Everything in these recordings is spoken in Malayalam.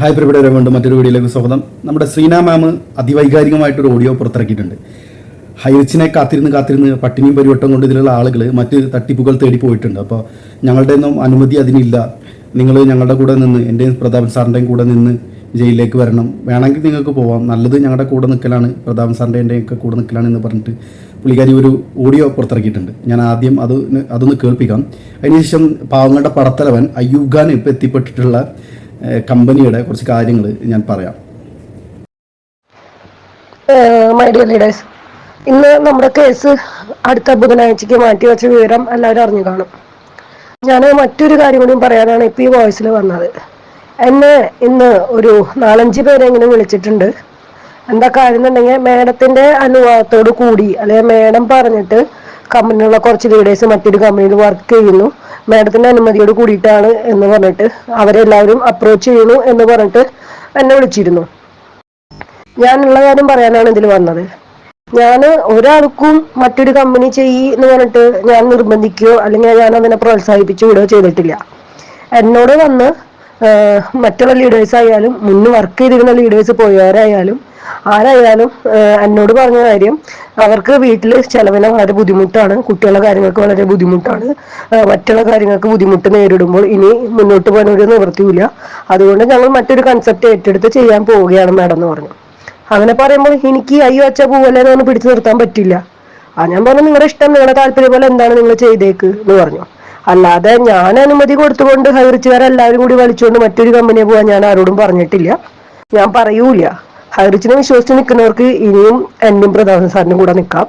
ഹായ് പ്രിയപ്പെട്ടവരെ വീണ്ടും മറ്റൊരു വീഡിയോയിലേക്ക് സ്വാഗതം. നമ്മുടെ ശ്രീന മാം അതിവൈകാരികമായിട്ടൊരു ഓഡിയോ പുറത്തിറക്കിയിട്ടുണ്ട്. ഹൈറിച്ചിനെ കാത്തിരുന്ന് കാത്തിരുന്ന് പട്ടിണിയും പരിവട്ടം കൊണ്ട് ഇതിലുള്ള ആളുകൾ മറ്റ് തട്ടിപ്പുകൾ തേടി പോയിട്ടുണ്ട്. അപ്പോൾ ഞങ്ങളുടെ ഒന്നും അനുമതി അതിനില്ല. നിങ്ങൾ ഞങ്ങളുടെ കൂടെ നിന്ന് എന്റെയും പ്രതാപൻ സാറിന്റെയും കൂടെ നിന്ന് ജയിലിലേക്ക് വരണം. വേണമെങ്കിൽ നിങ്ങൾക്ക് പോവാം. നല്ലത് ഞങ്ങളുടെ കൂടെ നിൽക്കലാണ് പ്രതാപൻ സാറിന്റെ എന്റെയൊക്കെ കൂടെ നിൽക്കലാണ് എന്ന് പറഞ്ഞിട്ട് പുള്ളിക്കാരി ഒരു ഓഡിയോ പുറത്തിറക്കിയിട്ടുണ്ട്. ഞാൻ ആദ്യം അത് അതൊന്ന് കേൾപ്പിക്കാം. അതിനുശേഷം പാവങ്ങളുടെ പടത്തലവൻ അയ്യൂഖാൻ ഇപ്പോൾ എത്തിപ്പെട്ടിട്ടുള്ള കമ്പനിയുടെ കുറച്ച് കാര്യങ്ങൾ ഞാൻ പറയാം. മൈ ഡിയർ ലീഡേഴ്സ് ഇന്ന് നമ്മുടെ കേസ് അടുത്ത ബുധനാഴ്ചക്ക് മാറ്റി വെച്ച വിവരം എല്ലാവരും അറിഞ്ഞു കാണും. ഞാൻ മറ്റൊരു കാര്യം കൂടി പറയാനാണ് ഇപ്പം ഈ വോയിസിൽ വന്നത്. എന്നെ ഇന്ന് ഒരു നാലഞ്ച് പേരെങ്കിലും വിളിച്ചിട്ടുണ്ട്. എന്താ കാര്യം എന്നുണ്ടെങ്കിൽ മേഡത്തിന്റെ അനുഭവത്തോട് കൂടി അല്ലെങ്കിൽ മേഡം പറഞ്ഞിട്ട് കമ്പനിയിലുള്ള കുറച്ച് ലീഡേഴ്സ് മറ്റൊരു കമ്പനിയിൽ വർക്ക് ചെയ്യുന്നു. മേഡത്തിന്റെ അനുമതിയോട് കൂടിയിട്ടാണ് എന്ന് പറഞ്ഞിട്ട് അവരെല്ലാവരും അപ്രോച്ച് ചെയ്യുന്നു എന്ന് പറഞ്ഞിട്ട് എന്നെ വിളിച്ചിരുന്നു. ഞാനുള്ള കാര്യം പറയാനാണ് ഇതിൽ വന്നത്. ഞാൻ ഒരാൾക്കും മറ്റൊരു കമ്പനി ചെയ്യ് എന്ന് പറഞ്ഞിട്ട് ഞാൻ നിർബന്ധിക്കുകയോ അല്ലെങ്കിൽ ഞാൻ അതിനെ പ്രോത്സാഹിപ്പിച്ചു വിടുകയോ ചെയ്തിട്ടില്ല. എന്നോട് വന്ന് മറ്റുള്ള ലീഡേഴ്സ് ആയാലും മുന്നേ വർക്ക് ചെയ്തിരുന്ന ലീഡേഴ്സ് പോയവരായാലും ആരായാലും എന്നോട് പറഞ്ഞ കാര്യം അവർക്ക് വീട്ടിൽ ചെലവിന് വളരെ ബുദ്ധിമുട്ടാണ്. കുട്ടികളുടെ കാര്യങ്ങൾക്ക് വളരെ ബുദ്ധിമുട്ടാണ്. മറ്റുള്ള കാര്യങ്ങൾക്ക് ബുദ്ധിമുട്ട് നേരിടുമ്പോൾ ഇനി മുന്നോട്ട് പോകാൻ ഒരു നിവൃത്തിയില്ല അതുകൊണ്ട് ഞങ്ങൾ മറ്റൊരു കൺസെപ്റ്റ് ഏറ്റെടുത്ത് ചെയ്യാൻ പോവുകയാണ് മാഡം എന്ന് പറഞ്ഞു. അങ്ങനെ പറയുമ്പോൾ എനിക്ക് അയ്യോ അച്ഛ പോവല്ലേ എന്ന് പിടിച്ചു നിർത്താൻ പറ്റില്ല. ആ ഞാൻ പറഞ്ഞു നിങ്ങളുടെ ഇഷ്ടം നിങ്ങളുടെ താല്പര്യം പോലെ എന്താണ് നിങ്ങൾ ചെയ്തേക്ക്? എന്ന് പറഞ്ഞു. അല്ലാതെ ഞാൻ അനുമതി കൊടുത്തുകൊണ്ട് ഹൈറിച്ചുകാരെല്ലാവരും കൂടി വലിച്ചുകൊണ്ട് മറ്റൊരു കമ്പനിയെ പോകാൻ ഞാൻ ആരോടും പറഞ്ഞിട്ടില്ല. ഞാൻ പറയൂല ഹൈറിച്ചിനെ വിശ്വസിച്ച് നിൽക്കുന്നവർക്ക് ഇനിയും എന്നും പ്രധാന സാറിനും കൂടെ നിൽക്കാം.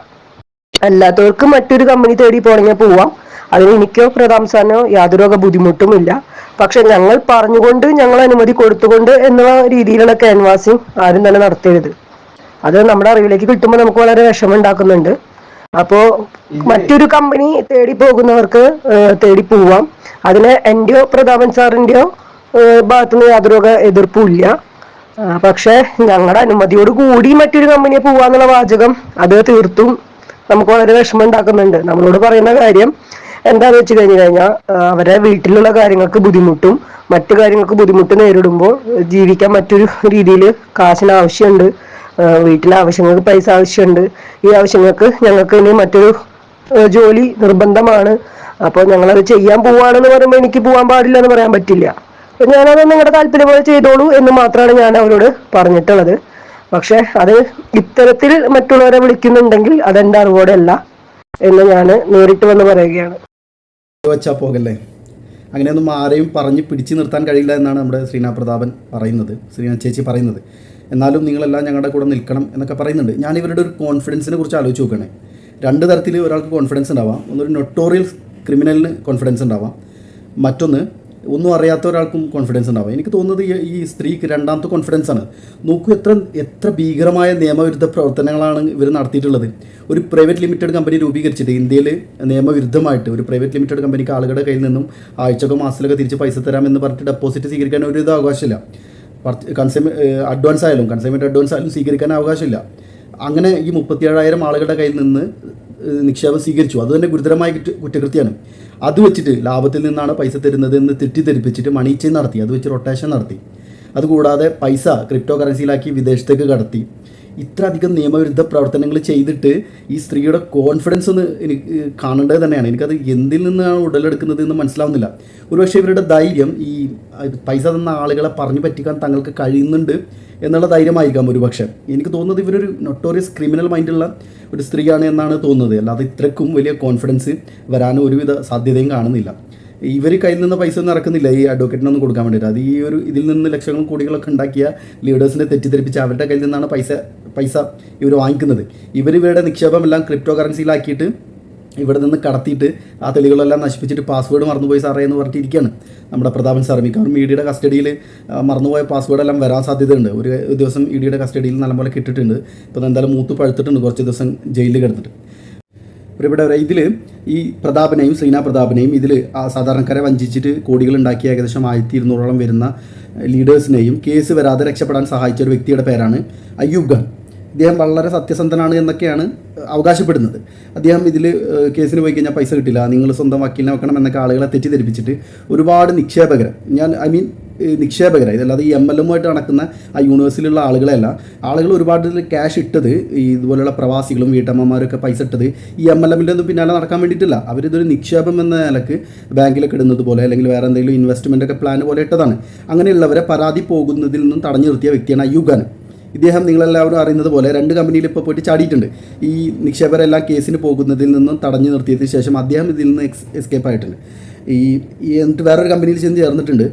അല്ലാത്തവർക്ക് മറ്റൊരു കമ്പനി തേടി പോണെങ്കിൽ പോവാം. അതിന് എനിക്കോ പ്രധാന സാറിനോ യാതൊരു ബുദ്ധിമുട്ടും ഇല്ല. പക്ഷെ ഞങ്ങൾ പറഞ്ഞുകൊണ്ട് ഞങ്ങൾ അനുമതി കൊടുത്തുകൊണ്ട് എന്ന രീതിയിലുള്ള ക്യാൻവാസിങ് ആരും തന്നെ നടത്തരുത്. അത് നമ്മുടെ അറിവിലേക്ക് കിട്ടുമ്പോൾ നമുക്ക് വളരെ വിഷമം ഉണ്ടാക്കുന്നുണ്ട്. അപ്പോ മറ്റൊരു കമ്പനി തേടി പോകുന്നവർക്ക് തേടി പോവാം. അതിന് എന്റെയോ പ്രതാപൻ സാറിന്റെയോ ഭാഗത്തുനിന്ന് യാതൊരു എതിർപ്പില്ല എതിർപ്പും ഇല്ല ആ, പക്ഷേ ഞങ്ങളുടെ അനുമതിയോട് കൂടി മറ്റൊരു കമ്പനിയെ പോവാന്നുള്ള വാചകം അത് തീർത്തും നമുക്ക് വളരെ വിഷമം ഉണ്ടാക്കുന്നുണ്ട് നമ്മളോട് പറയുന്ന കാര്യം എന്താന്ന് വെച്ച് കഴിഞ്ഞു കഴിഞ്ഞാൽ അവരെ വീട്ടിലുള്ള കാര്യങ്ങൾക്ക് ബുദ്ധിമുട്ടും മറ്റു കാര്യങ്ങൾക്ക് ബുദ്ധിമുട്ട് നേരിടുമ്പോൾ ജീവിക്കാൻ മറ്റൊരു രീതിയിൽ കാശിന് ആവശ്യമുണ്ട്. വീട്ടിലെ ആവശ്യങ്ങൾക്ക് പൈസ ആവശ്യമുണ്ട്. ഈ ആവശ്യങ്ങൾക്ക് ഞങ്ങൾക്ക് ഇനി മറ്റൊരു ജോലി നിർബന്ധമാണ്. അപ്പോൾ ഞങ്ങളത് ചെയ്യാൻ പോവാണെന്ന് പറയുമ്പോൾ എനിക്ക് പോകാൻ പാടില്ല എന്ന് പറയാൻ പറ്റില്ല. അപ്പൊ ഞാനത് നിങ്ങളുടെ താല്പര്യം പോലെ ചെയ്തോളൂ എന്ന് മാത്രമാണ് ഞാൻ അവരോട് പറഞ്ഞിട്ടുള്ളത്. പക്ഷെ അത് ഇത്തരത്തിൽ മറ്റുള്ളവരെ വിളിക്കുന്നുണ്ടെങ്കിൽ അതെന്റെ അറിവോടെ അല്ല എന്ന് ഞാൻ നേരിട്ട് വന്ന് പറയുകയാണ്. വെച്ചാൽ പോകല്ലേ? അങ്ങനെയൊന്നും ആരെയും പറഞ്ഞ് പിടിച്ചു നിർത്താൻ കഴിയില്ല എന്നാണ് നമ്മുടെ ശ്രീനാഥ് പ്രതാപൻ പറയുന്നത് ശ്രീനാഥ് ചേച്ചി പറയുന്നത്. എന്നാലും നിങ്ങളെല്ലാം ഞങ്ങളുടെ കൂടെ നിൽക്കണം എന്നൊക്കെ പറയുന്നുണ്ട്. ഞാൻ ഇവരുടെ ഒരു കോൺഫിഡൻസിനെ കുറിച്ച് ആലോചിച്ച് നോക്കണേ. രണ്ട് തരത്തിൽ ഒരാൾക്ക് കോൺഫിഡൻസ് ഉണ്ടാവാം. ഒന്നൊരു നൊട്ടോറിയൽ ക്രിമിനലിന് കോൺഫിഡൻസ് ഉണ്ടാവാം. മറ്റൊന്ന് ഒന്നും അറിയാത്ത ഒരാൾക്കും കോൺഫിഡൻസ് ഉണ്ടാവാം. എനിക്ക് തോന്നുന്നത് ഈ- സ്ത്രീക്ക് രണ്ടാമത്തെ കോൺഫിഡൻസ് ആണ്. നോക്കൂ എത്ര എത്ര ഭീകരമായ നിയമവിരുദ്ധ പ്രവർത്തനങ്ങളാണ് ഇവർ നടത്തിയിട്ടുള്ളത്. ഒരു പ്രൈവറ്റ് ലിമിറ്റഡ് കമ്പനി രൂപീകരിച്ചിട്ട് ഇന്ത്യയിൽ നിയമവിരുദ്ധമായിട്ട് ഒരു പ്രൈവറ്റ് ലിമിറ്റഡ് കമ്പനിക്ക് ആളുകളുടെ കയ്യിൽ നിന്നും ആഴ്ചക്കോ മാസത്തിലൊക്കെ തിരിച്ച് പൈസ തരാമെന്ന് പറഞ്ഞിട്ട് ഡെപ്പോസിറ്റ് സ്വീകരിക്കാൻ ഒരു ഇത് അവകാശമില്ല കൺസ്യൂമർ അഡ്വാൻസ് ആയാലും കൺസ്യൂമർ അഡ്വാൻസ് ആയാലും സ്വീകരിക്കാൻ അവകാശമില്ല. അങ്ങനെ ഈ മുപ്പത്തിയേഴായിരം ആളുകളുടെ കയ്യിൽ നിന്ന് നിക്ഷേപം സ്വീകരിച്ചു. അത് തന്നെ ഗുരുതരമായ കുറ്റകൃത്യമാണ് അത് വെച്ചിട്ട് ലാഭത്തിൽ നിന്നാണ് പൈസ തരുന്നത് എന്ന് തെറ്റിദ്ധരിപ്പിച്ചിട്ട് മണി ചെയിൻ നടത്തി. അത് വെച്ച് റൊട്ടേഷൻ നടത്തി. അതുകൂടാതെ പൈസ ക്രിപ്റ്റോ കറൻസിയിലാക്കി വിദേശത്തേക്ക് കടത്തി. ഇത്ര അധികം നിയമവിരുദ്ധ പ്രവർത്തനങ്ങൾ ചെയ്തിട്ട് ഈ സ്ത്രീയുടെ കോൺഫിഡൻസ് ഒന്ന് എനിക്ക് കാണേണ്ടത് തന്നെയാണ്. എനിക്കത് എന്തിൽ നിന്നാണ് ഉടലെടുക്കുന്നത് എന്ന് മനസ്സിലാവുന്നില്ല. ഒരുപക്ഷെ ഇവരുടെ ധൈര്യം ഈ പൈസ തന്ന ആളുകളെ പറഞ്ഞു പറ്റിക്കാൻ തങ്ങൾക്ക് കഴിയുന്നുണ്ട് എന്നുള്ള ധൈര്യമായിരിക്കാം ഒരുപക്ഷെ. എനിക്ക് തോന്നുന്നത് ഇവരൊരു നൊട്ടോറിയസ് ക്രിമിനൽ മൈൻഡുള്ള ഒരു സ്ത്രീയാണ് എന്നാണ് തോന്നുന്നത്. അല്ലാതെ ഇത്രക്കും വലിയ കോൺഫിഡൻസ് വരാനും ഒരുവിധ സാധ്യതയും കാണുന്നില്ല. ഇവർ കയ്യിൽ നിന്ന് പൈസ ഒന്നും ഇറക്കുന്നില്ല. ഈ അഡ്വക്കേറ്റിനൊന്നും കൊടുക്കാൻ വേണ്ടിയിട്ട്. അത് ഈ ഒരു ഇതിൽ നിന്ന് ലക്ഷങ്ങളും കോടികളൊക്കെ ഉണ്ടാക്കിയ ലീഡേഴ്സിനെ തെറ്റിദ്ധരിപ്പിച്ച് അവരുടെ കയ്യിൽ നിന്നാണ് പൈസ പൈസ ഇവർ വാങ്ങിക്കുന്നത്. ഇവർ ഇവരുടെ നിക്ഷേപം എല്ലാം ക്രിപ്റ്റോ കറൻസിയിലാക്കിയിട്ട് ഇവിടെ നിന്ന് കടത്തിയിട്ട് ആ തെളികളെല്ലാം നശിപ്പിച്ചിട്ട് പാസ്വേഡ് മറന്നുപോയി സാറേ എന്ന് പറഞ്ഞിട്ടിരിക്കുകയാണ്. നമ്മുടെ പ്രതാപൻ സാർ. മിക്കവാറും ഇ ഡിയുടെ കസ്റ്റഡിയിൽ മറന്നുപോയ പാസ്വേഡ് എല്ലാം വരാൻ സാധ്യതയുണ്ട്. ഒരു ദിവസം ഇ ഡിയുടെ കസ്റ്റഡിയിൽ നല്ലപോലെ കിട്ടിയിട്ടുണ്ട്. ഇപ്പോൾ എന്തായാലും മൂത്ത് പഴുത്തിട്ടുണ്ട്. കുറച്ച് ദിവസം ജയിലിൽ കിടന്നിട്ട്. പ്രിയപ്പെട്ടവരെ ഇതിൽ ഈ പ്രതാപനെയും ശ്രീനാ പ്രതാപനെയും ഇതിൽ സാധാരണക്കാരെ വഞ്ചിച്ചിട്ട് കോടികൾ ഉണ്ടാക്കിയ ഏകദേശം ആയിരത്തി ഇരുന്നൂറോളം വരുന്ന ലീഡേഴ്സിനെയും കേസ് വരാതെ രക്ഷപ്പെടാൻ സഹായിച്ച ഒരു വ്യക്തിയുടെ പേരാണ് അയ്യൂബ് ഖാൻ. ഇദ്ദേഹം വളരെ സത്യസന്ധനാണ് എന്നൊക്കെയാണ് അവകാശപ്പെടുന്നത്. അദ്ദേഹം ഇതിൽ കേസിന് പോയി കഴിഞ്ഞാൽ പൈസ കിട്ടില്ല നിങ്ങൾ സ്വന്തം വക്കീലിനെ വെക്കണം എന്നൊക്കെ ആളുകളെ തെറ്റിദ്ധരിപ്പിച്ചിട്ട് ഒരുപാട് നിക്ഷേപകർ ഞാൻ ഐ മീൻ നിക്ഷേപകരാണ് ഇതല്ലാതെ ഈ എം എൽ എമ്മുമായിട്ട് നടക്കുന്ന ആ യൂണിവേഴ്സിലുള്ള ആളുകളെയല്ല ആളുകൾ ഒരുപാട് ക്യാഷ് ഇട്ടത് ഈ ഇതുപോലെയുള്ള പ്രവാസികളും വീട്ടമ്മമാരൊക്കെ പൈസ ഇട്ടത് ഈ എം എൽ എമ്മിന്റെ ഒന്നും പിന്നാലെ നടക്കാൻ വേണ്ടിയിട്ടില്ല. അവരിതൊരു നിക്ഷേപം എന്ന നിലയ്ക്ക് ബാങ്കിലൊക്കെ ഇടുന്നത് പോലെ അല്ലെങ്കിൽ വേറെ എന്തെങ്കിലും ഇൻവെസ്റ്റ്മെന്റ് ഒക്കെ പ്ലാൻ പോലെ ഇട്ടതാണ്. അങ്ങനെയുള്ളവരെ പരാതി പോകുന്നതിൽ നിന്നും തടഞ്ഞു നിർത്തിയ വ്യക്തിയാണ് അയ്യൂഖാൻ ഇദ്ദേഹം നിങ്ങളെല്ലാവരും അറിയുന്നത് പോലെ രണ്ട് കമ്പനിയിൽ ഇപ്പോൾ പോയിട്ട് ചാടിയിട്ടുണ്ട്. ഈ നിക്ഷേപരെല്ലാം കേസിന് പോകുന്നതിൽ നിന്നും തടഞ്ഞു നിർത്തിയതിന് ശേഷം അദ്ദേഹം ഇതിൽ നിന്ന് എക്സ് എസ്കേപ്പ് ആയിട്ടുണ്ട്. ഈ എന്നിട്ട് വേറൊരു കമ്പനിയിൽ ചെന്ന് ചേർന്നിട്ടുണ്ട്.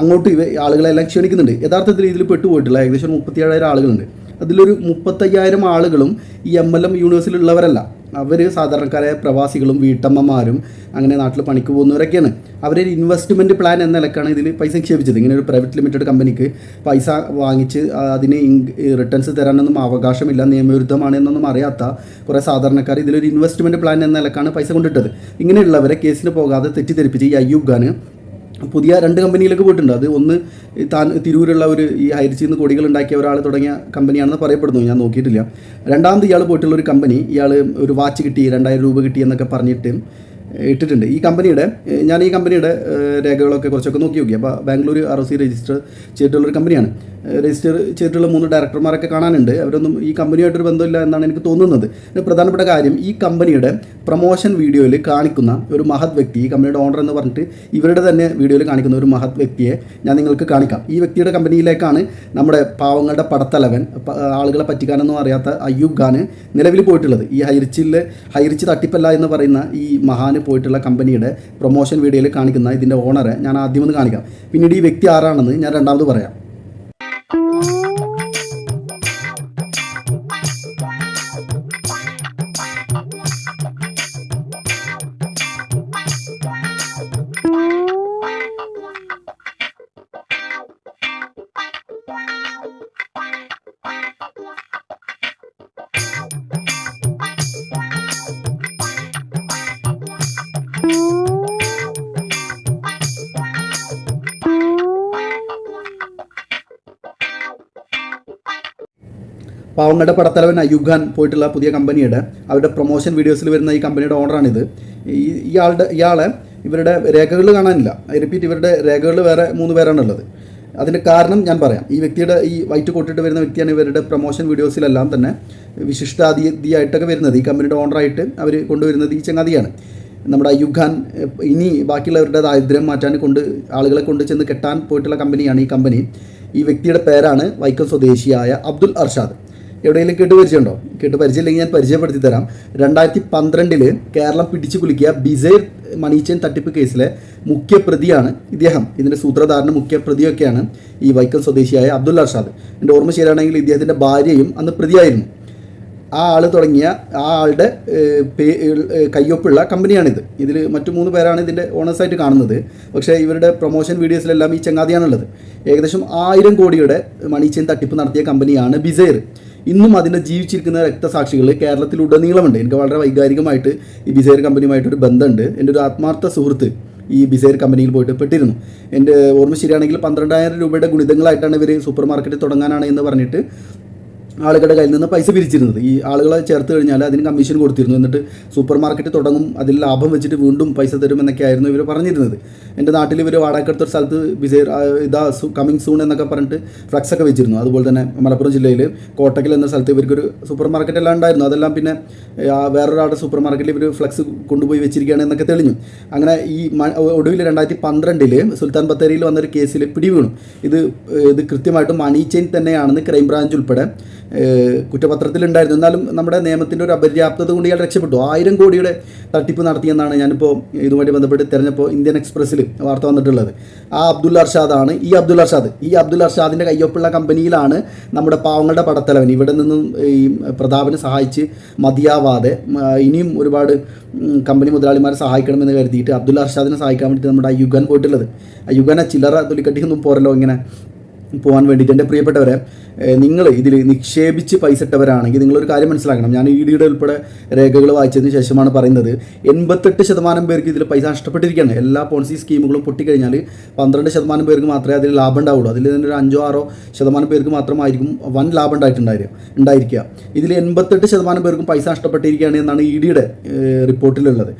അങ്ങോട്ട് ഇവ ആളുകളെല്ലാം ക്ഷണിക്കുന്നുണ്ട്. യഥാർത്ഥത്തിൽ ഇതിൽ പെട്ടുപോയിട്ടുള്ള ഏകദേശം മുപ്പത്തിയേഴായിരം ആളുകളുണ്ട്. അതിലൊരു മുപ്പത്തയ്യായിരം ആളുകളും ഈ എം എൽ എം യൂണിവേഴ്സിലുള്ളവരല്ല അവർ സാധാരണക്കാരായ പ്രവാസികളും വീട്ടമ്മമാരും അങ്ങനെ നാട്ടിൽ പണിക്ക് പോകുന്നവരൊക്കെയാണ്. അവരൊരു ഇൻവെസ്റ്റ്മെന്റ് പ്ലാൻ എന്ന നിലക്കാണ് ഇതിൽ പൈസ നിക്ഷേപിച്ചത്. ഇങ്ങനെ ഒരു പ്രൈവറ്റ് ലിമിറ്റഡ് കമ്പനിക്ക് പൈസ വാങ്ങിച്ച് അതിന് റിട്ടേൺസ് തരാനൊന്നും അവകാശമില്ല നിയമവിരുദ്ധമാണ് എന്നൊന്നും അറിയാത്ത കുറേ സാധാരണക്കാർ ഇതിലൊരു ഇൻവെസ്റ്റ്മെന്റ് പ്ലാൻ എന്ന നിലക്കാണ് പൈസ കൊണ്ടിട്ടത്. ഇങ്ങനെയുള്ളവരെ കേസിന് പോകാതെ തെറ്റിദ്ധരിപ്പിച്ച് ഈ അയ്യൂബ് ഖാൻ പുതിയ രണ്ട് കമ്പനിയിലേക്ക് പോയിട്ടുണ്ട്. അത് ഒന്ന് താൻ തിരൂരുള്ള ഒരു ഈ ഹരിച്ചിൽ നിന്ന് കൊടികൾ ഉണ്ടാക്കിയ ഒരാൾ തുടങ്ങിയ കമ്പനിയാണെന്ന് പറയപ്പെടുന്നു. ഞാൻ നോക്കിയിട്ടില്ല. രണ്ടാമത് ഇയാൾ പോയിട്ടുള്ള ഒരു കമ്പനി ഇയാൾ ഒരു വാച്ച് കിട്ടി രണ്ടായിരം രൂപ കിട്ടി എന്നൊക്കെ പറഞ്ഞിട്ട് ഇട്ടിട്ടുണ്ട്. ഈ കമ്പനിയുടെ ഞാൻ ഈ കമ്പനിയുടെ രേഖകളൊക്കെ കുറച്ചൊക്കെ നോക്കി നോക്കി. അപ്പോൾ Bangalore R O C register ചെയ്തിട്ടുള്ളൊരു കമ്പനിയാണ്. രജിസ്റ്റർ ചെയ്തിട്ടുള്ള മൂന്ന് ഡയറക്ടർമാരൊക്കെ കാണാനുണ്ട്. അവരൊന്നും ഈ കമ്പനിയായിട്ടൊരു ബന്ധമില്ല എന്നാണ് എനിക്ക് തോന്നുന്നത്. പ്രധാനപ്പെട്ട കാര്യം ഈ കമ്പനിയുടെ പ്രൊമോഷൻ വീഡിയോയിൽ കാണിക്കുന്ന ഒരു മഹത് വ്യക്തി ഈ കമ്പനിയുടെ ഓണർ എന്ന് പറഞ്ഞിട്ട് ഇവരുടെ തന്നെ വീഡിയോയിൽ കാണിക്കുന്ന ഒരു മഹത് വ്യക്തിയെ ഞാൻ നിങ്ങൾക്ക് കാണിക്കാം. ഈ വ്യക്തിയുടെ കമ്പനിയിലേക്കാണ് നമ്മുടെ പാവങ്ങളുടെ പടത്തലവൻ ആളുകളെ പറ്റിക്കാനൊന്നും അറിയാത്ത അയ്യൂബ് ഖാന് നിലവിൽ പോയിട്ടുള്ളത്. ഈ ഹൈറിച്ചിൽ ഹൈറിച്ച് തട്ടിപ്പല്ല എന്ന് പറയുന്ന ഈ മഹാന് പോയിട്ടുള്ള കമ്പനിയുടെ പ്രൊമോഷൻ വീഡിയോയിൽ കാണിക്കുന്ന ഇതിന്റെ ഓണറെ ഞാൻ ആദ്യം ഒന്ന് കാണിക്കാം. പിന്നീട് ഈ വ്യക്തി ആരാണെന്ന് ഞാൻ രണ്ടാമത് പറയാം. പാവങ്ങളുടെ പടത്തലവൻ അയ്യുഖാൻ പോയിട്ടുള്ള പുതിയ കമ്പനിയുടെ. അവരുടെ പ്രൊമോഷൻ വീഡിയോസിൽ വരുന്ന ഈ കമ്പനിയുടെ ഓണറാണിത് ഈ ഇയാളുടെ ഇയാളെ ഇവരുടെ രേഖകൾ കാണാനില്ല. റിപ്പീറ്റ് ഇവരുടെ രേഖകൾ വേറെ മൂന്ന് പേരാണുള്ളത്. അതിന്റെ കാരണം ഞാൻ പറയാം. ഈ വ്യക്തിയുടെ ഈ വൈറ്റ് കൊട്ടിട്ട് വരുന്ന വ്യക്തിയാണ് ഇവരുടെ പ്രൊമോഷൻ വീഡിയോസിലെല്ലാം തന്നെ വിശിഷ്ടാതിഥിയായിട്ടൊക്കെ വരുന്നത്. ഈ കമ്പനിയുടെ ഓണറായിട്ട് അവർ കൊണ്ടുവരുന്നത് ഈ ചങ്ങാതിയാണ്. നമ്മുടെ യുഗാൻ ഇനി ബാക്കിയുള്ളവരുടെ ദാരിദ്ര്യം മാറ്റാൻ കൊണ്ട് ആളുകളെ കൊണ്ട് ചെന്ന് കെട്ടാൻ പോയിട്ടുള്ള കമ്പനിയാണ് ഈ കമ്പനി. ഈ വ്യക്തിയുടെ പേരാണ് വൈക്കം സ്വദേശിയായ അബ്ദുൽ അർഷാദ്. എവിടെയെങ്കിലും കേട്ട് പരിചയമുണ്ടോ? കേട്ട് പരിചയമില്ലെങ്കിൽ ഞാൻ പരിചയപ്പെടുത്തി തരാം. രണ്ടായിരത്തി പന്ത്രണ്ടിൽ കേരളം പിടിച്ചു കുലുക്കിയ ബിസൈർ മണീച്ചൻ തട്ടിപ്പ് കേസിലെ മുഖ്യ പ്രതിയാണ് ഇദ്ദേഹം. ഇതിന്റെ സൂത്രധാരന് മുഖ്യ പ്രതിയൊക്കെയാണ് ഈ വൈക്കം സ്വദേശിയായ അബ്ദുൽ അർഷാദ്. എന്റെ ഓർമ്മ ശരിയാണെങ്കിൽ ഇദ്ദേഹത്തിന്റെ ഭാര്യയും അന്ന് പ്രതിയായിരുന്നു. ആ ആൾ തുടങ്ങിയ ആ ആളുടെ പേ- കയ്യൊപ്പുള്ള കമ്പനിയാണിത്. ഇതിൽ മറ്റു മൂന്ന് പേരാണ് ഇതിന്റെ ഓണേഴ്സായിട്ട് കാണുന്നത്. പക്ഷേ ഇവരുടെ പ്രൊമോഷൻ വീഡിയോസിലെല്ലാം ഈ ചങ്ങാതിയാണുള്ളത്. ഏകദേശം ആയിരം കോടിയുടെ മണി ചെയിൻ തട്ടിപ്പ് നടത്തിയ കമ്പനിയാണ് ബിസൈർ ഇന്നും അതിന്റെ ജീവിച്ചിരിക്കുന്ന രക്തസാക്ഷികൾ കേരളത്തിലുടനീളമുണ്ട്. എനിക്ക് വളരെ വൈകാരികമായിട്ട് ഈ ബിസൈർ കമ്പനിയുമായിട്ടൊരു ബന്ധമുണ്ട്. എന്റെ ഒരു ആത്മാർത്ഥ സുഹൃത്ത് ഈ ബിസൈർ കമ്പനിയിൽ പോയിട്ട് പെട്ടിരുന്നു എന്റെ ഓർമ്മ ശരിയാണെങ്കിൽ പന്ത്രണ്ടായിരം രൂപയുടെ ഗുണിതങ്ങളായിട്ടാണ് ഇവർ സൂപ്പർ മാർക്കറ്റ് തുടങ്ങാനാണ് എന്ന് പറഞ്ഞിട്ട് ആളുകളുടെ കയ്യിൽ നിന്ന് പൈസ പിരിച്ചിരുന്നത്. ഈ ആളുകളെ ചേർത്ത് കഴിഞ്ഞാൽ അതിന് കമ്മീഷൻ കൊടുത്തിരുന്നു. എന്നിട്ട് സൂപ്പർ മാർക്കറ്റ് തുടങ്ങും അതിൽ ലാഭം വെച്ചിട്ട് വീണ്ടും പൈസ തരുമെന്നൊക്കെ ആയിരുന്നു ഇവർ പറഞ്ഞിരുന്നത്. എന്റെ നാട്ടിൽ ഇവർ വാടകക്കടുത്തൊരു സ്ഥലത്ത് ആ, ഇതാ കമ്മിങ് സൂൺ എന്നൊക്കെ പറഞ്ഞിട്ട് ഫ്ലക്സ് ഒക്കെ വെച്ചിരുന്നു. അതുപോലെ തന്നെ മലപ്പുറം ജില്ലയിൽ കോട്ടക്കൽ എന്ന സ്ഥലത്ത് ഇവർക്കൊരു സൂപ്പർ മാർക്കറ്റ് എല്ലാം ഉണ്ടായിരുന്നു. അതെല്ലാം പിന്നെ വേറൊരാളുടെ സൂപ്പർ മാർക്കറ്റിൽ ഇവർ ഫ്ലക്സ് കൊണ്ടുപോയി വെച്ചിരിക്കുകയാണ് എന്നൊക്കെ തെളിഞ്ഞു. അങ്ങനെ ഈ ഒടുവിൽ രണ്ടായിരത്തി പന്ത്രണ്ടിൽ സുൽത്താൻ ബത്തേരിയിൽ വന്നൊരു കേസിൽ പിടിവീണു. ഇത് ഇത് കൃത്യമായിട്ട് മണി ചെയിൻ തന്നെയാണെന്ന് ക്രൈംബ്രാഞ്ച് ഉൾപ്പെടെ കുറ്റപത്രത്തിലുണ്ടായിരുന്നു. എന്നാലും നമ്മുടെ നിയമത്തിന്റെ ഒരു അപര്യാപ്തത കൊണ്ട് ഇയാൾ രക്ഷപ്പെട്ടു. ആയിരം കോടിയുടെ തട്ടിപ്പ് നടത്തിയെന്നാണ് ഞാനിപ്പോൾ ഇതുമായി ബന്ധപ്പെട്ട് തിരഞ്ഞപ്പോൾ ഇന്ത്യൻ എക്സ്പ്രസ്സിൽ വാർത്ത വന്നിട്ടുള്ളത്. ആ അബ്ദുൽ അർഷാദാണ് ഈ അബ്ദുൽ അർഷാദ് ഈ അബ്ദുൽ അർഷാദിന്റെ കയ്യൊപ്പുള്ള കമ്പനിയിലാണ് നമ്മുടെ പാവങ്ങളുടെ പടത്തലവൻ. ഇവിടെ നിന്നും ഈ പ്രതാപനെ സഹായിച്ച് മതിയാവാതെ ഇനിയും ഒരുപാട് കമ്പനി മുതലാളിമാരെ സഹായിക്കണമെന്ന് കരുതിയിട്ട് അബ്ദുൽ അർഷാദിനെ സഹായിക്കാൻ വേണ്ടിയിട്ട് നമ്മുടെ ആ യുഗൻ പോയിട്ടുള്ളത്. ആ യുഗനെ ചില്ലറ തുലിക്കട്ടിയൊന്നും പോരല്ലോ ഇങ്ങനെ പോകാൻ വേണ്ടിയിട്ട്. എന്റെ പ്രിയപ്പെട്ടവരെ നിങ്ങൾ ഇതിൽ നിക്ഷേപിച്ച് പൈസ ഇട്ടവരാണെങ്കിൽ നിങ്ങളൊരു കാര്യം മനസ്സിലാക്കണം. ഞാൻ ഇ ഡിയുടെ ഉൾപ്പെടെ രേഖകൾ വായിച്ചതിന് ശേഷമാണ് പറയുന്നത്. എൺപത്തെട്ട് ശതമാനം പേർക്ക് ഇതിൽ പൈസ നഷ്ടപ്പെട്ടിരിക്കുകയാണ്. എല്ലാ പോളിസി സ്കീമുകളും പൊട്ടിക്കഴിഞ്ഞാൽ പന്ത്രണ്ട് ശതമാനം പേർക്ക് മാത്രമേ അതിൽ ലാഭം ഉണ്ടാവുള്ളൂ. അതിൽ തന്നെ ഒരു അഞ്ചോ ആറോ ശതമാനം പേർക്ക് മാത്രമായിരിക്കും വൻ ലാഭം ഉണ്ടായിട്ടുണ്ടായിരിക്കും ഉണ്ടായിരിക്കുക. ഇതിൽ എൺപത്തെട്ട് ശതമാനം പേർക്കും പൈസ നഷ്ടപ്പെട്ടിരിക്കുകയാണ് എന്നാണ് ഇ ഡിയുടെ റിപ്പോർട്ടിലുള്ളത്.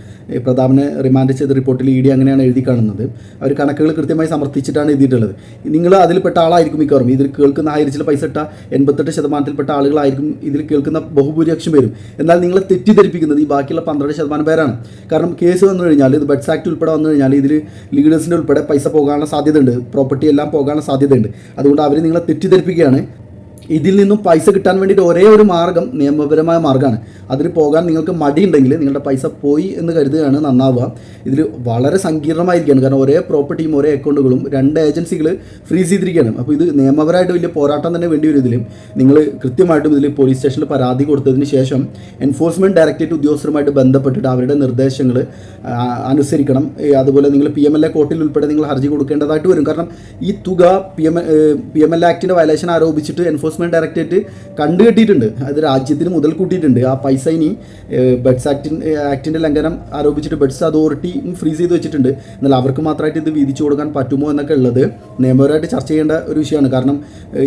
പ്രതാപനെ റിമാൻഡ് ചെയ്ത റിപ്പോർട്ടിൽ ഇ ഡി അങ്ങനെയാണ് എഴുതി കാണുന്നത്. അവർ കണക്കുകൾ കൃത്യമായി സമർത്ഥിച്ചിട്ടാണ് എഴുതിയിട്ടുള്ളത്. നിങ്ങൾ അതിൽപ്പെട്ട ആളായിരിക്കും മിക്കവാറും. ഇതിൽ കേൾക്കുന്ന ആയിരത്തിൽ പൈസ ഇട്ട എൺപത്തെട്ട് ശതമാനത്തിൽപ്പെട്ട ആളുകളായിരിക്കും ഇതിൽ കേൾക്കുന്ന ബഹുഭൂരിപക്ഷം പേരും. എന്നാൽ നിങ്ങളെ തെറ്റിദ്ധരിപ്പിക്കുന്നത് ഈ ബാക്കിയുള്ള പന്ത്രണ്ട് ശതമാനം പേരാണ്. കാരണം കേസ് വന്നു കഴിഞ്ഞാൽ ഇത് ബെഡ്സ് ആക്ട് ഉൾപ്പെടെ വന്നു കഴിഞ്ഞാൽ ഇതിൽ ലീഡേഴ്സിന്റെ ഉൾപ്പെടെ പൈസ പോകാനുള്ള സാധ്യതയുണ്ട്. പ്രോപ്പർട്ടി എല്ലാം പോകാനുള്ള സാധ്യതയുണ്ട്. അതുകൊണ്ട് അവർ നിങ്ങളെ തെറ്റിദ്ധരിപ്പിക്കുകയാണ്. ഇതിൽ നിന്നും പൈസ കിട്ടാൻ വേണ്ടിയിട്ട് ഒരേ ഒരു മാർഗം നിയമപരമായ മാർഗമാണ് അതിൽ പോകാൻ നിങ്ങൾക്ക് മടി ഉണ്ടെങ്കിൽ നിങ്ങളുടെ പൈസ പോയി എന്ന് കരുതുകയാണ് നന്നാവുക. ഇതിൽ വളരെ സങ്കീർണമായിരിക്കുകയാണ്. കാരണം ഒരേ പ്രോപ്പർട്ടിയും ഒരേ അക്കൗണ്ടുകളും രണ്ട് ഏജൻസികൾ ഫ്രീസ് ചെയ്തിരിക്കുകയാണ്. അപ്പോൾ ഇത് നിയമപരമായിട്ട് വലിയ പോരാട്ടം തന്നെ വേണ്ടി വരും ഇതിലും നിങ്ങൾ കൃത്യമായിട്ടും ഇതിൽ പോലീസ് സ്റ്റേഷനിൽ പരാതി കൊടുത്തതിന് ശേഷം എൻഫോഴ്സ്മെന്റ് ഡയറക്ടറേറ്റ് ഉദ്യോഗസ്ഥരുമായിട്ട് ബന്ധപ്പെട്ടിട്ട് അവരുടെ നിർദ്ദേശങ്ങൾ അനുസരിക്കണം. അതുപോലെ നിങ്ങൾ പി എം എൽ എ കോർട്ടിൽ ഉൾപ്പെടെ നിങ്ങൾ ഹർജി കൊടുക്കേണ്ടതായിട്ട് വരും. കാരണം ഈ തുക P M P M L A ആക്ടിന്റെ violation ആരോപിച്ചിട്ട് എൻഫോഴ്സ്മെന്റ് ഡയറക്ടറേറ്റ് കണ്ടുകെട്ടിയിട്ടുണ്ട് അത് രാജ്യത്തിന് മുതൽ കൂട്ടിയിട്ടുണ്ട്. ആ പൈസ ഇനി ബഡ്സ് ആക്ടിൻ ആക്ടിന്റെ ലംഘനം ആരോപിച്ചിട്ട് ബഡ്സ് അതോറിറ്റി ഫ്രീസ് ചെയ്ത് വെച്ചിട്ടുണ്ട്. എന്നാൽ അവർക്ക് മാത്രമായിട്ട് ഇത് വീതിച്ചു കൊടുക്കാൻ പറ്റുമോ എന്നൊക്കെ ഉള്ളത് നിയമപരമായിട്ട് ചർച്ച ചെയ്യേണ്ട ഒരു വിഷയമാണ്. കാരണം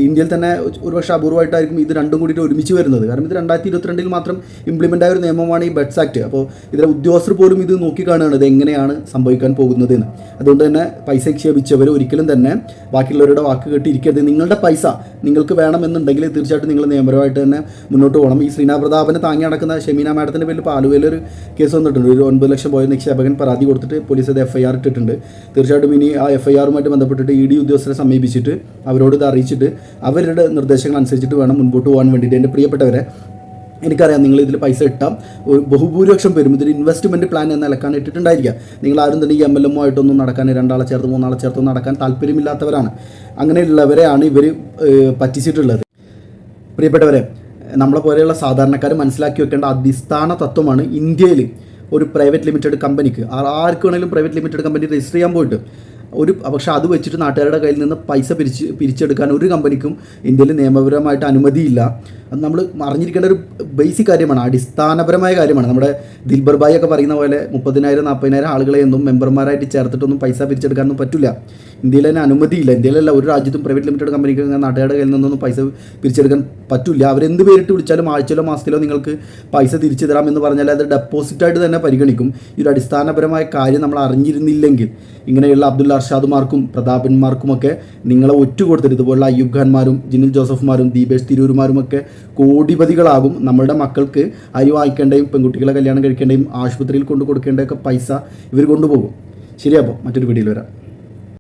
ഇന്ത്യയിൽ തന്നെ ഒരുപക്ഷെ അപൂർവമായിട്ടായിരിക്കും ഇത് രണ്ടും കൂടിയിട്ട് ഒരുമിച്ച് വരുന്നത്. കാരണം ഇത് രണ്ടായിരത്തി ഇരുപത്തിരണ്ടിൽ മാത്രം ഇംപ്ലിമെന്റ് ആയ ഒരു നിയമമാണ് ഈ ബഡ്സ് ആക്ട്. അപ്പോൾ ഇതിലെ ഉദ്യോഗസ്ഥർ പോലും ഇത് നോക്കിക്കാണുകയാണ് ഇത് എങ്ങനെയാണ് സംഭവിക്കാൻ പോകുന്നത് എന്ന്. അതുകൊണ്ട് തന്നെ പൈസ നിക്ഷേപിച്ചവർ ഒരിക്കലും തന്നെ ബാക്കിയുള്ളവരുടെ വാക്ക് കേട്ടിരിക്കരുത് നിങ്ങളുടെ പൈസ നിങ്ങൾക്ക് വേണമെന്നുണ്ടെങ്കിൽ തീർച്ചയായിട്ടും നിങ്ങൾ നിയമപരമായിട്ട് തന്നെ മുന്നോട്ട് പോകണം. ഈ ശ്രീനാ പ്രതാപനെ താങ്ങി നടക്കുന്ന ഷെമീന മാഡത്തിന്റെ പേരിൽ പാലുവേലൊരു കേസ് വന്നിട്ടുണ്ട്. ഒരു ഒൻപത് ലക്ഷം പോയ നിക്ഷേപകൻ പരാതി കൊടുത്തിട്ട് പോലീസ് അത് എഫ് ഐ ആർ ഇട്ടിട്ടുണ്ട്. തീർച്ചയായിട്ടും ഇനി ആ എഫ് ഐ ആറുമായിട്ട് ബന്ധപ്പെട്ടിട്ട് ഇ ഡി ഉദ്യോഗസ്ഥരെ സമീപിച്ചിട്ട് അവരോട് ഇത് അറിയിച്ചിട്ട് അവരുടെ നിർദ്ദേശങ്ങൾ അനുസരിച്ചിട്ട് വേണം മുൻപോട്ട് പോകാൻ വേണ്ടിയിട്ട്. എന്റെ പ്രിയപ്പെട്ടവരെ എനിക്കറിയാം നിങ്ങൾ ഇതിൽ പൈസ ഇട്ടാം ഒരു ബഹുഭൂരിപക്ഷം പേരും ഇതിൽ ഇൻവെസ്റ്റ്മെന്റ് പ്ലാൻ എന്ന നിലക്കാണ് ഇട്ടിട്ടുണ്ടായിരിക്കുക നിങ്ങൾ ആരും തന്നെ ഈ എം എൽ എം ആയിട്ടൊന്നും നടക്കാൻ രണ്ടാളെ ചേർത്ത് മൂന്നാളെ ചേർത്ത് നടക്കാൻ താല്പര്യമില്ലാത്തവരാണ്. അങ്ങനെയുള്ളവരെയാണ് ഇവർ പറ്റിച്ചിട്ടുള്ളത്. പ്രിയപ്പെട്ടവരെ നമ്മളെ പോലെയുള്ള സാധാരണക്കാർ മനസ്സിലാക്കി വെക്കേണ്ട അടിസ്ഥാന തത്വമാണ് ഇന്ത്യയിൽ ഒരു പ്രൈവറ്റ് ലിമിറ്റഡ് കമ്പനിക്ക്. ആർക്ക് വേണമെങ്കിലും പ്രൈവറ്റ് ലിമിറ്റഡ് കമ്പനി രജിസ്റ്റർ ചെയ്യാൻ പോയിട്ട് ഒരു പക്ഷേ അത് വെച്ചിട്ട് നാട്ടുകാരുടെ കയ്യിൽ നിന്ന് പൈസ പിരിച്ച് പിരിച്ചെടുക്കാൻ ഒരു കമ്പനിക്കും ഇന്ത്യയിൽ നിയമപരമായിട്ട് അനുമതിയില്ല. അത് നമ്മൾ അറിഞ്ഞിരിക്കേണ്ട ഒരു ബേസിക് കാര്യമാണ് അടിസ്ഥാനപരമായ കാര്യമാണ്. നമ്മുടെ ദിൽബർ ഭായി ഒക്കെ പറയുന്ന പോലെ മുപ്പതിനായിരം നാൽപ്പതിനായിരം ആളുകളെ ഒന്നും മെമ്പർമാരായിട്ട് ചേർത്തിട്ടൊന്നും പൈസ പിരിച്ചെടുക്കാനൊന്നും പറ്റില്ല. ഇന്ത്യയിൽ തന്നെ അനുമതിയില്ല. ഇന്ത്യയിലല്ല ഒരു രാജ്യത്തും പ്രൈവറ്റ് ലിമിറ്റഡ് കമ്പനിക്ക് നാട്ടുകാരുടെ കയ്യിൽ നിന്നൊന്നും പൈസ പിരിച്ചെടുക്കാൻ പറ്റില്ല. അവരെന്ത് പേരിട്ട് വിളിച്ചാലും ആഴ്ചയിലോ മാസത്തിലോ നിങ്ങൾക്ക് പൈസ തിരിച്ചു തരാം എന്ന് പറഞ്ഞാൽ അത് ഡെപ്പോസിറ്റായിട്ട് തന്നെ പരിഗണിക്കും. ഈ ഒരു അടിസ്ഥാനപരമായ കാര്യം നമ്മൾ അറിഞ്ഞിരുന്നില്ലെങ്കിൽ ഇങ്ങനെയുള്ള അബ്ദുല്ല അർഷാദുമാർക്കും പ്രതാപന്മാർക്കുമൊക്കെ നിങ്ങളെ ഒറ്റ കൊടുത്തിട്ട് ഇതുപോലുള്ള അയ്യൂബ് ഖാൻമാരും ജിനിൽ ജോസഫ്മാരും ദീപേഷ് തിരൂരുമാരും ഒക്കെ കോടിപതികളാകും നമ്മളുടെ മക്കൾക്ക് അരി വാങ്ങിക്കേണ്ടയും പെൺകുട്ടികളെ കല്യാണം കഴിക്കേണ്ടയും ആശുപത്രിയിൽ കൊണ്ടു കൊടുക്കേണ്ടതൊക്കെ പൈസ ഇവർ കൊണ്ടുപോകും. ശരിയാപ്പോൾ മറ്റൊരു വീഡിയോയിൽ വരാം.